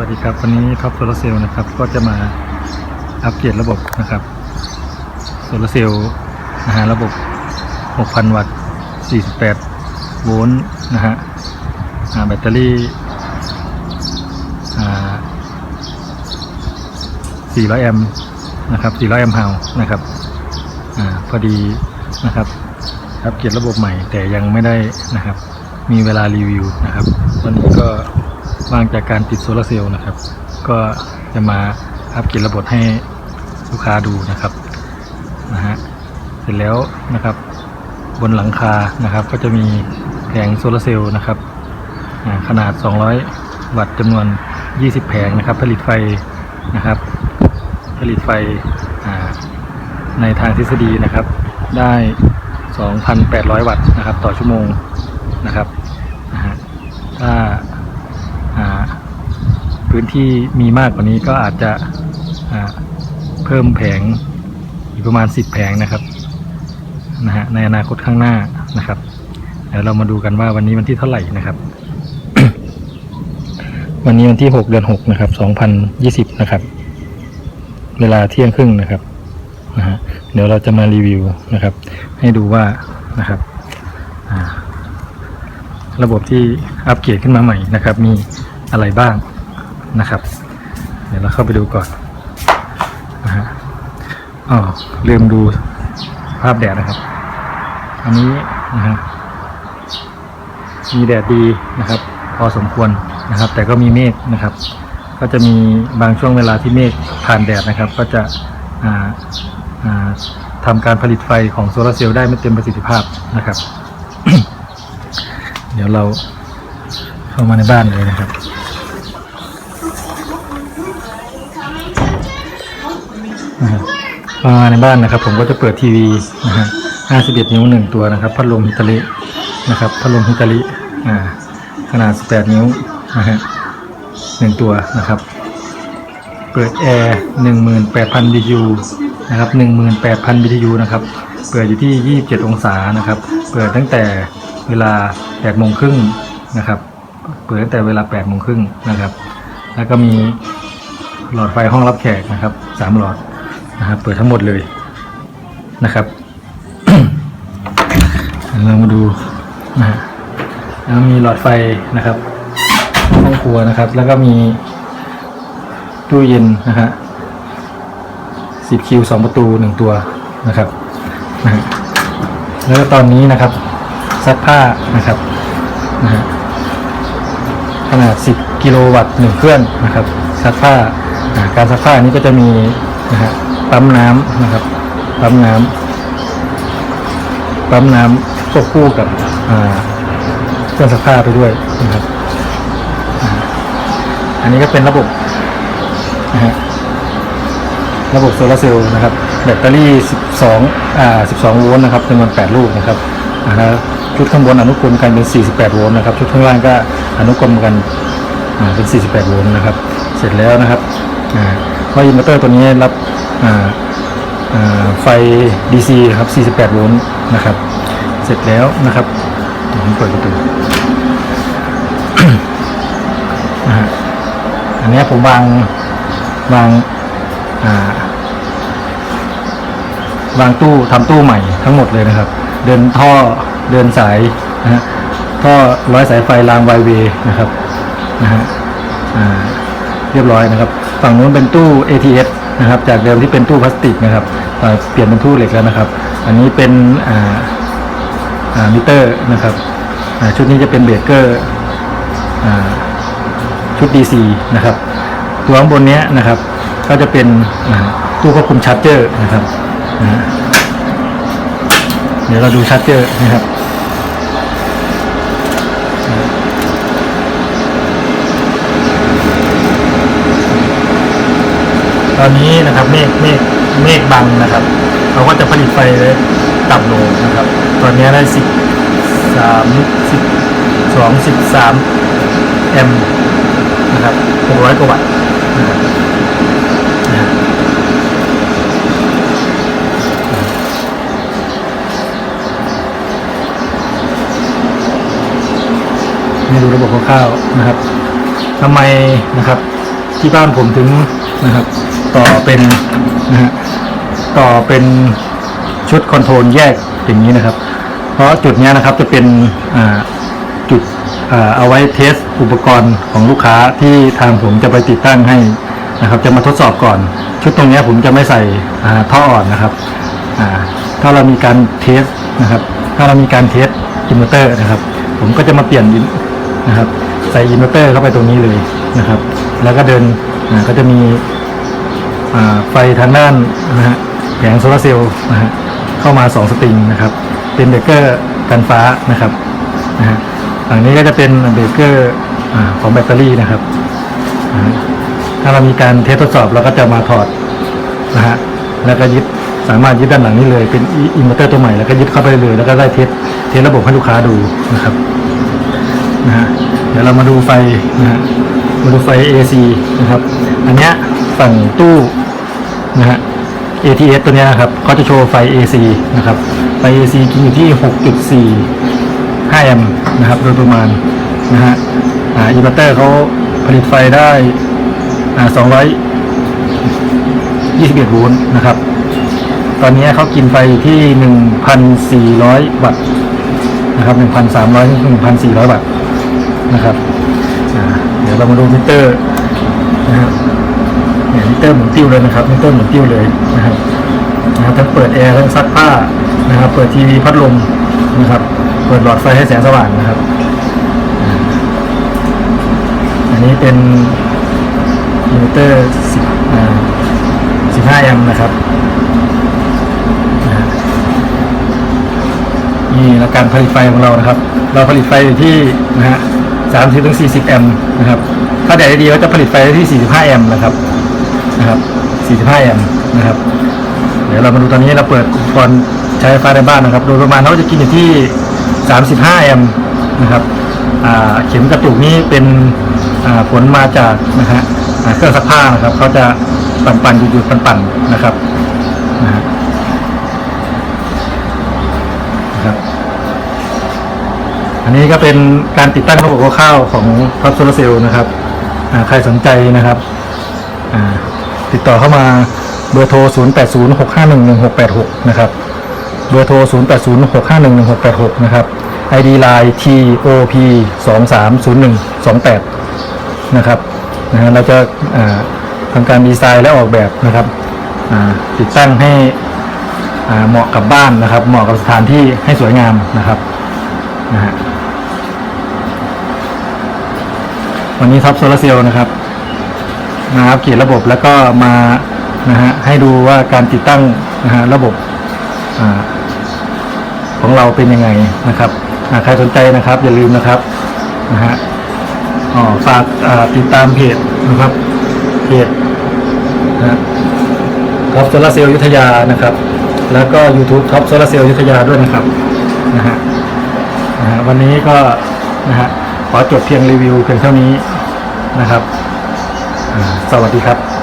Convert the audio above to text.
วัสดีครับ วันนี้ท็อปโซลาเซลล์นะครับก็จะมาอัปเกรดระบบนะครับโซลาเซลล์นะฮะระบบ 6,000 วัตต์ 48 โวลต์นะฮะแบตเตอรี่400 แอมป์นะครับ 400 แอมป์ฮาวนะครับอพอดีนะครับอัปเกรดระบบใหม่แต่ยังไม่ได้นะครับ มีเวลารีวิวนะครับ วันนี้ก็ ว่างจากการติดโซลาร์เซลล์นะครับ ก็จะมาอัปเกรดระบบให้ลูกค้าดูนะครับนะฮะเสร็จแล้วนะครับบนหลังคานะครับ ก็จะมีแผงโซลาร์เซลล์นะครับขนาด 200 วัตต์จำนวน 20 แผงนะครับ ผลิตไฟนะครับ ผลิตไฟในทางทฤษฎีนะครับ ได้ 2,800 วัตต์นะครับ ต่อชั่วโมงนะครับถ้า พื้นที่มีมากกว่านี้ก็อาจจะเพิ่มแผงอีกประมาณ 10 แผงนะครับนะฮะในอนาคตข้างหน้านะครับเดี๋ยวเรามาดูกันว่าวันนี้วันที่เท่าไหร่นะครับ วันนี้วันที่ 6 เดือน 6 นะครับ 2020 นะครับ เวลาเที่ยงครึ่งนะครับนะฮะเดี๋ยวเราจะมารีวิวนะครับ ให้ดูว่านะครับระบบที่อัปเกรดขึ้นมาใหม่นะครับ มีอะไรบ้าง นะครับ เดี๋ยวเราเข้าไปดูก่อนนะฮะอ๋อลืมดูภาพแดดนะครับ อันนี้นะฮะมีแดดดีนะครับ พอสมควรนะครับ แต่ก็มีเมฆนะครับ ก็จะมีบางช่วงเวลาที่เมฆผ่านแดดนะครับ ก็จะอ่าอ่าทำการผลิตไฟของโซลาร์เซลล์ได้ไม่เต็มประสิทธิภาพนะครับ เดี๋ยวเราเข้ามาในบ้านเลยนะครับ นะครับเข้ามาในบ้านนะครับ ผมก็จะเปิดทีวีนะฮะ51 นิ้วหนึ่งตัวนะครับ พัดลมฮิตาลินะครับ พัดลมฮิตาลิขนาด 18 นิ้วนะฮะหนึ่งตัวนะครับ เปิดแอร์ 18,000 BTU นะครับ 18,000 BTU นะครับ เปิดอยู่ที่ 27 องศานะครับ เปิดตั้งแต่เวลา8โมงครึ่งนะครับ เปิดตั้งแต่เวลา8โมงครึ่งนะครับ แล้วก็มีหลอดไฟห้องรับแขกนะครับ 3 หลอด นะครับเปิดทั้งหมดเลยนะครับเรามาดูนะฮะแล้วมีหลอดไฟนะครับห้องครัวนะครับ แล้วก็มีตู้เย็นนะฮะสิบคิวสองประตูหนึ่งตัวนะครับนะฮะแล้วก็ตอนนี้นะครับซักผ้านะครับนะฮะขนาด 10 กิโลวัตต์หนึ่งเครื่องนะครับซักผ้าการซักผ้านี้ก็จะมีนะฮะ ปั๊มน้ำนะครับ ปั๊มน้ำปั๊มน้ำควบคู่กับอ่าเครื่องซักผ้าไปด้วยนะครับ อันนี้ก็เป็นระบบนะฮะระบบโซลาร์เซลล์นะครับ แบตเตอรี่ 12 อ่า 12 โวลต์นะครับจำนวน 8 ลูกนะครับอ่าแล้วชุดข้างบนอนุกรมกันเป็น 48 โวลต์นะครับ ชุดข้างล่างก็อนุกรมกันอ่าเป็น 48 โวลต์นะครับ เสร็จแล้วนะครับอ่าเพราะอินเวอร์เตอร์ตัวนี้รับ ไฟ DC ครับ 48 โวลต์นะครับ เสร็จแล้วนะครับผมเปิดประตูนะฮะอันนี้ผมวางวางวางตู้ทำตู้ใหม่ทั้งหมดเลยนะครับ เดินท่อเดินสายนะฮะท่อร้อยสายไฟรางไวเวนะครับนะฮะเรียบร้อยนะครับ ฝั่งนู้นเป็นตู้ ATS นะครับ จากเดิมที่เป็นตู้พลาสติกนะครับเปลี่ยนเป็นตู้เหล็กแล้วนะครับ อันนี้เป็นมิเตอร์นะครับชุดนี้จะเป็นเบรกเกอร์ชุด DC นะครับตัวข้างบนนี้นะครับ ก็จะเป็นตู้ควบคุมชาร์จเจอร์นะครับเดี๋ยวเราดูชาร์จเจอร์นะครับ ตอนนี้นะครับเมฆเมฆเมฆบังนะครับเขาก็จะผลิตไฟไว้ต่ำลงนะครับ ตอนนี้ได้สิบสามสิบสองสิบสามแอมป์นะครับหกร้อยกว่าวัตต์นะครับนะฮะนี่ดูระบบคร่าวๆนะครับทำไมนะครับ ที่บ้านผมถึงนะครับ ต่อเป็นนะฮะต่อเป็นชุดคอนโทรลแยกอย่างนี้นะครับ เพราะจุดนี้นะครับจะเป็นจุดอเอาไว้เทสอุปกรณ์ของลูกค้าที่ทางผมจะไปติดตั้งให้นะครับ จะมาทดสอบก่อน ชุดตรงนี้ผมจะไม่ใส่ท่ออ่อนนะครับถ้าเรามีการเทสนะครับ ถ้าเรามีการเทสอินเวอร์เตอร์นะครับ ผมก็จะมาเปลี่ยนนะครับ ใส่อินเวอร์เตอร์เข้าไปตรงนี้เลยนะครับ แล้วก็เดินก็จะมี ไฟทางด้านนะฮะแผงโซลาร์เซลล์นะฮะเข้ามา 2สตริงนะครับ เป็นเบรกเกอร์กันฟ้านะครับนะฮะฝั่งนี้ก็จะเป็นเบรกเกอร์ของแบตเตอรี่นะครับนะฮะถ้าเรามีการเทสทดสอบเราก็จะมาถอดนะฮะแล้วก็ยึดสามารถยึดด้านหลังนี้เลย เป็นอินเวอร์เตอร์ตัวใหม่แล้วก็ยึดเข้าไปเลย แล้วก็ได้เทสเทสระบบให้ลูกค้าดูนะครับนะฮะเดี๋ยวเรามาดูไฟนะฮะมาดูไฟ AC นะครับ อันเนี้ยฝั่งตู้ นะฮะ ATS ตัวนี้นะครับเขาจะโชว์ไฟ AC นะครับ ไฟ AC กินอยู่ที่ 6.4 5แอมป์นะครับ โดยประมาณนะฮะอ่าอินเวอร์เตอร์เขาผลิตไฟได้อ่า221โวลต์นะครับ ตอนนี้เขากินไฟอยู่ที่ 1,400 วัตต์นะครับ1,300ถึง1,400 วัตต์นะครับเดี๋ยวเรามาดูมิเตอร์นะครับ เนี่ยมิเตอร์หมุนติ้วเลยนะครับมิเตอร์หมุนติ้วเลยนะครับนะครับทั้งเปิดแอร์ทั้งซักผ้านะครับ เปิดทีวีพัดลมนะครับ เปิดหลอดไฟให้แสงสว่างนะครับ อันนี้เป็นอินเวอร์เตอร์สิบสิบห้าแอมป์นะครับนี่และการผลิตไฟของเรานะครับ เราผลิตไฟอยู่ที่นะฮะสามสิบถึงสี่สิบแอมป์นะครับ ถ้าแดดดีๆก็จะผลิตไฟได้ที่45แอมป์นะครับ นะครับ 45 แอมป์นะครับ เดี๋ยวเรามาดูตอนนี้เราเปิดอุปกรณ์ใช้ไฟในบ้านนะครับ โดยประมาณเขาจะกินอยู่ที่ 35 แอมป์นะครับเข็มกระตุกนี้เป็นผลมาจากนะฮะเครื่องซักผ้านะครับเขาจะปั่นปั่นๆหยุดหยุดปั่นปั่นๆนะครับนะครับ อันนี้ก็เป็นการติดตั้งระบบคร่าวของท็อปโซลาเซลล์นะครับใครสนใจนะครับอ่า ติดต่อเข้ามาเบอร์โทร 0806511686 นะครับ เบอร์โทร 0806511686 นะครับ ID Line TOP 230128 นะครับนะฮะเราจะาทำการดีไซน์และออกแบบนะครับติดตั้งให้เหมาะกับบ้านนะครับ เหมาะกับสถานที่ให้สวยงามนะครับนะฮะวันนี้ท็อปโซลาเซลล์นะครับ มาอัปเกรดระบบแล้วก็มานะฮะให้ดูว่าการติดตั้งนะฮะระบบอของเราเป็นยังไงนะครับใครสนใจนะครับ อย่าลืมนะครับนะฮะฝากติดตามเพจนะครับเพจนะท็อปโซลาเซลล์ยุทธยานะครับ แล้วก็ YouTube ท็อปโซลาเซลล์ยุทธยาด้วยนะครับนะฮะนะฮะวันนี้ก็นะฮะขอจบเพียงรีวิวเพียงเท่านี้นะครับ สวัสดีครับ